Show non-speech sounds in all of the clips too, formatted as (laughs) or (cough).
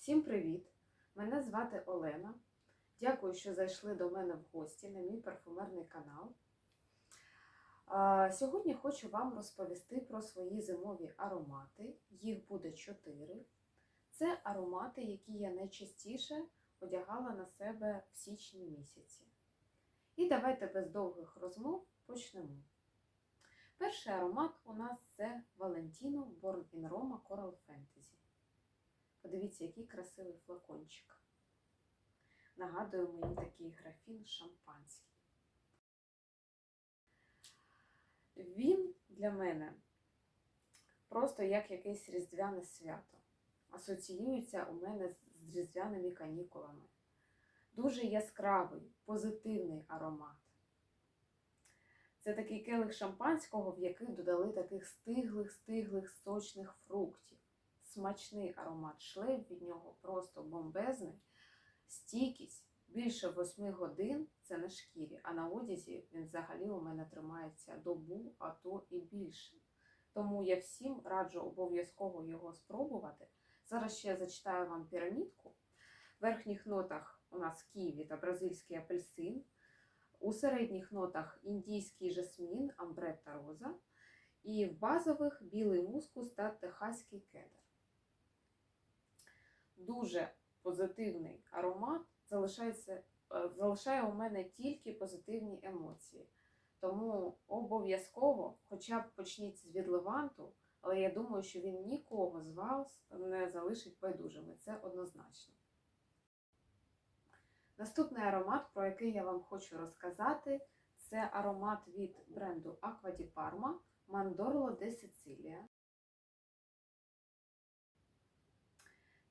Всім привіт! Мене звати Олена. Дякую, що зайшли до мене в гості на мій парфумерний канал. Сьогодні хочу вам розповісти про свої зимові аромати. Їх буде чотири. Це аромати, які я найчастіше одягала на себе в січні місяці. І давайте без довгих розмов почнемо. Перший аромат у нас це Valentino Born in Roma Coral Fantasy. Подивіться, який красивий флакончик. Нагадує мені такий графін шампанський. Він для мене просто як якесь різдвяне свято. Асоціюється у мене з різдвяними канікулами. Дуже яскравий, позитивний аромат. Це такий келих шампанського, в який додали таких стиглих, стиглих, сочних фруктів. Смачний аромат шлейф від нього просто бомбезний. Стійкість більше 8 годин це на шкірі, а на одязі він взагалі у мене тримається добу, а то і більше. Тому я всім раджу обов'язково його спробувати. Зараз ще зачитаю вам пірамідку. В верхніх нотах у нас ківі та бразильський апельсин. У середніх нотах індійський жасмін, амбрет та роза. І в базових білий мускус та техаський кедр. Дуже позитивний аромат залишається, е, залишає у мене тільки позитивні емоції. Тому обов'язково, хоча б почніть з відливанту, але я думаю, що він нікого з вас не залишить байдужими. Це однозначно. Наступний аромат, про який я вам хочу розказати, це аромат від бренду Acqua di Parma Mandorlo de Sicilia.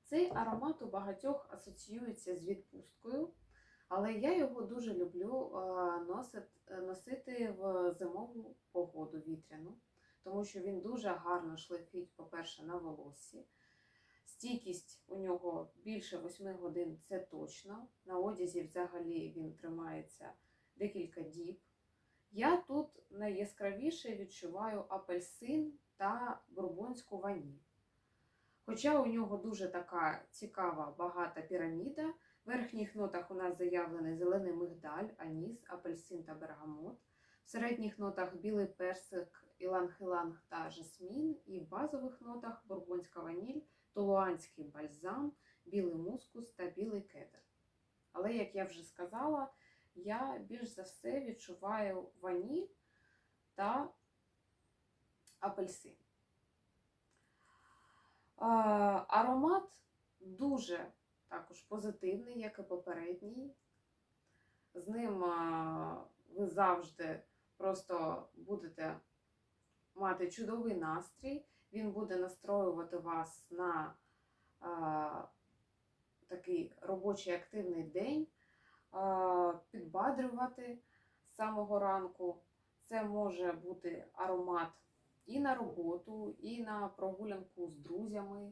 Цей аромат у багатьох асоціюється з відпусткою, але я його дуже люблю носити в зимову погоду вітряну, тому що він дуже гарно шлейфить, по-перше, на волоссі. Стійкість у нього більше 8 годин, це точно. На одязі взагалі він тримається декілька діб. Я тут найяскравіше відчуваю апельсин та бурбонську ваніль. Хоча у нього дуже така цікава багата піраміда. В верхніх нотах у нас заявлений зелений мигдаль, аніс, апельсин та бергамот. В середніх нотах білий персик, іланг-іланг та жасмін. І в базових нотах бурбонська ваніль, тулуанський бальзам, білий мускус та білий кедр. Але, як я вже сказала, я більш за все відчуваю ваніль та апельсин. Аромат дуже також позитивний, як і попередній. З ним ви завжди просто будете мати чудовий настрій. Він буде настроювати вас на а, такий робочий активний день, підбадрювати з самого ранку. Це може бути аромат і на роботу, і на прогулянку з друзями,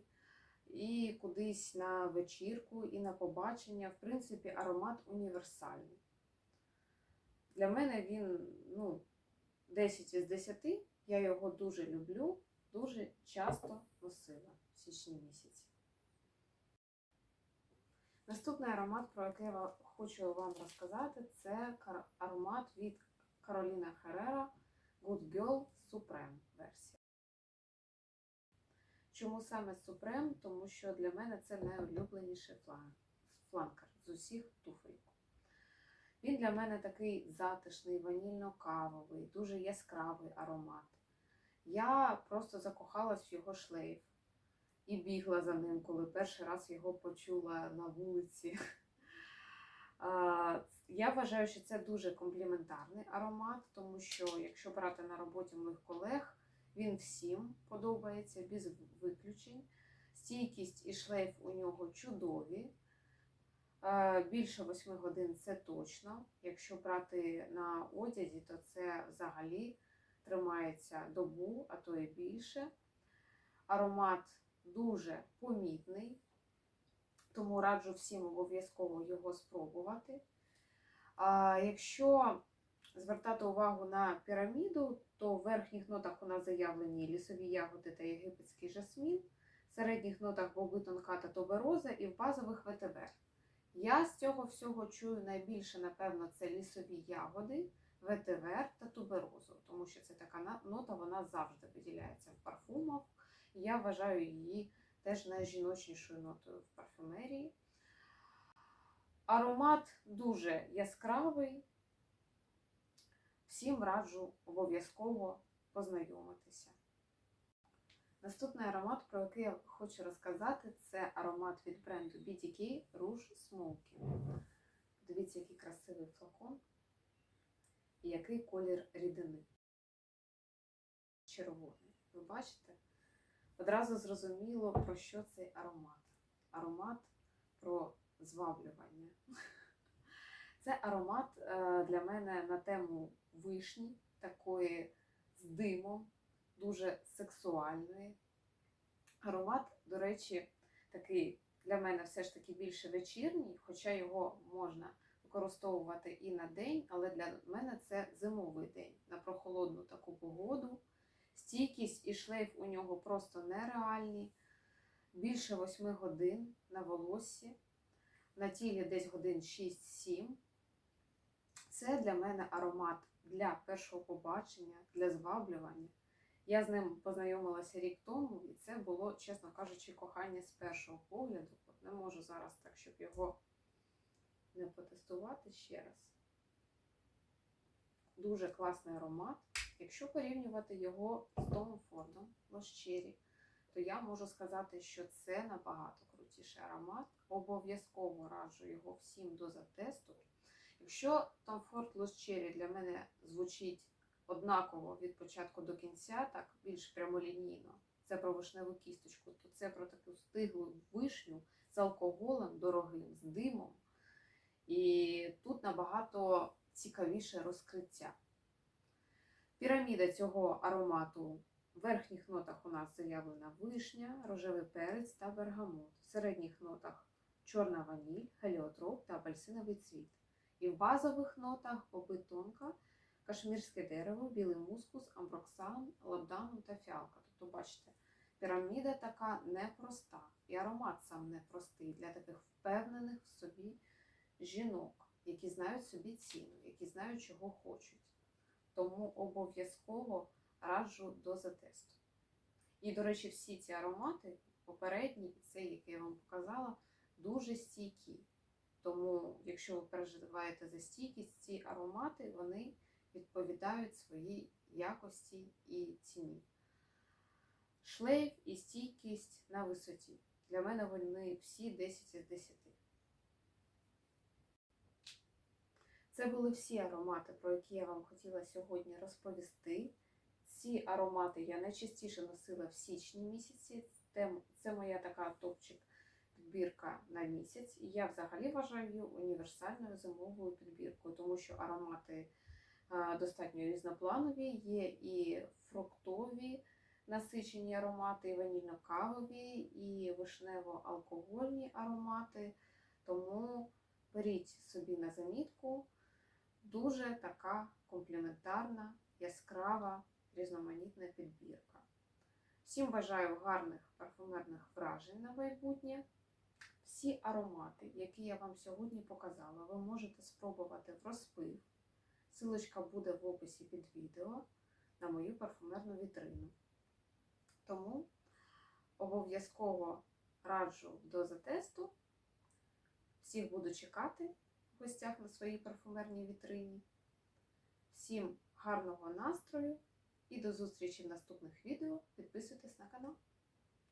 і кудись на вечірку, і на побачення. В принципі, аромат універсальний. Для мене він ну, 10 із 10. Я його дуже люблю, дуже часто носила в січні місяці. Наступний аромат, про який я хочу вам розказати, це аромат від Кароліна Херера Good Girl Supreme версія. Чому саме Supreme? Тому що для мене це найулюбленіший фланкер з усіх туфельок. Він для мене такий затишний, ванільно-кавовий, дуже яскравий аромат. Я просто закохалась в його шлейф і бігла за ним, коли перший раз його почула на вулиці. Я вважаю, що це дуже компліментарний аромат, тому що, якщо брати на роботі моїх колег, він всім подобається без виключень. Стійкість і шлейф у нього чудові. Більше 8 годин це точно. Якщо брати на одязі, то це взагалі тримається добу, а то і більше. Аромат дуже помітний, тому раджу всім обов'язково його спробувати. А Якщо звертати увагу на піраміду, то в верхніх нотах у нас заявлені лісові ягоди та єгипетський жасмін. в середніх нотах боби тонка та тубероза і в базових ветивер. Я з цього всього чую найбільше, напевно, це лісові ягоди, ветивер та туберозу, тому що це така нота, вона завжди виділяється в парфумах. Я вважаю її теж найжіночнішою нотою в парфюмерії. Аромат дуже яскравий. Всім раджу обов'язково познайомитися. Наступний аромат, про який я хочу розказати, це аромат від бренду BDK Rouge Smoky. Дивіться, який красивий флакон і який колір рідини. Червоний. Ви бачите? Одразу зрозуміло, про що цей аромат. Аромат про зваблювання. (laughs) Це аромат е, для мене на тему вишні, такої з димом, дуже сексуальної. Аромат, до речі, такий для мене все ж таки більше вечірній, хоча його можна використовувати і на день, але для мене це зимовий день на прохолодну таку погоду. Стійкість і шлейф у нього просто нереальні. Більше 8 годин на волоссі, на тілі десь годин 6-7. Це для мене аромат для першого побачення, для зваблювання. Я з ним познайомилася рік тому, і це було, чесно кажучи, кохання з першого погляду. Не можу зараз так, щоб його не потестувати ще раз. Дуже класний аромат. Якщо порівнювати його з Томом Фордом Cherry, то я можу сказати, що це набагато крутіший аромат. Обов'язково раджу його всім до затесту. Якщо Tom Ford Lost Cherry для мене звучить однаково від початку до кінця, так більш прямолінійно, це про вишневу кісточку, то це про таку стиглу вишню з алкоголем дорогим, з димом. І тут набагато цікавіше розкриття. Піраміда цього аромату в верхніх нотах у нас заявлена вишня, рожевий перець та бергамот. В середніх нотах чорна ваніль, геліотроп та апельсиновий цвіт. І в базових нотах боби тонка, кашмірське дерево, білий мускус, амброксан, ладанум та фіалка. Тобто, бачите, піраміда така непроста. І аромат сам непростий для таких впевнених в собі жінок, які знають собі ціну, які знають, чого хочуть. Тому обов'язково раджу до затесту. І, до речі, всі ці аромати, попередні і цей, який я вам показала, дуже стійкі. Тому, якщо ви переживаєте за стійкість, ці аромати вони відповідають своїй якості і ціні. Шлейф і стійкість на висоті. Для мене вони всі 10 із 10. Це були всі аромати, про які я вам хотіла сьогодні розповісти. Ці аромати я найчастіше носила в січні місяці. Це, моя така топчик підбірка на місяць. І я взагалі вважаю її універсальною зимовою підбіркою, тому що аромати достатньо різнопланові, є і фруктові насичені аромати, і ванільно-кавові, і вишнево-алкогольні аромати. Тому беріть собі на замітку. Дуже така комплементарна, яскрава, різноманітна підбірка. Всім бажаю гарних парфумерних вражень на майбутнє. Всі аромати, які я вам сьогодні показала, ви можете спробувати в розпив. Силочка буде в описі під відео на мою парфумерну вітрину. Тому обов'язково раджу до затесту. Всіх буду чекати в гостях на своїй парфумерній вітрині. Всім гарного настрою і до зустрічі в наступних відео. Підписуйтесь на канал.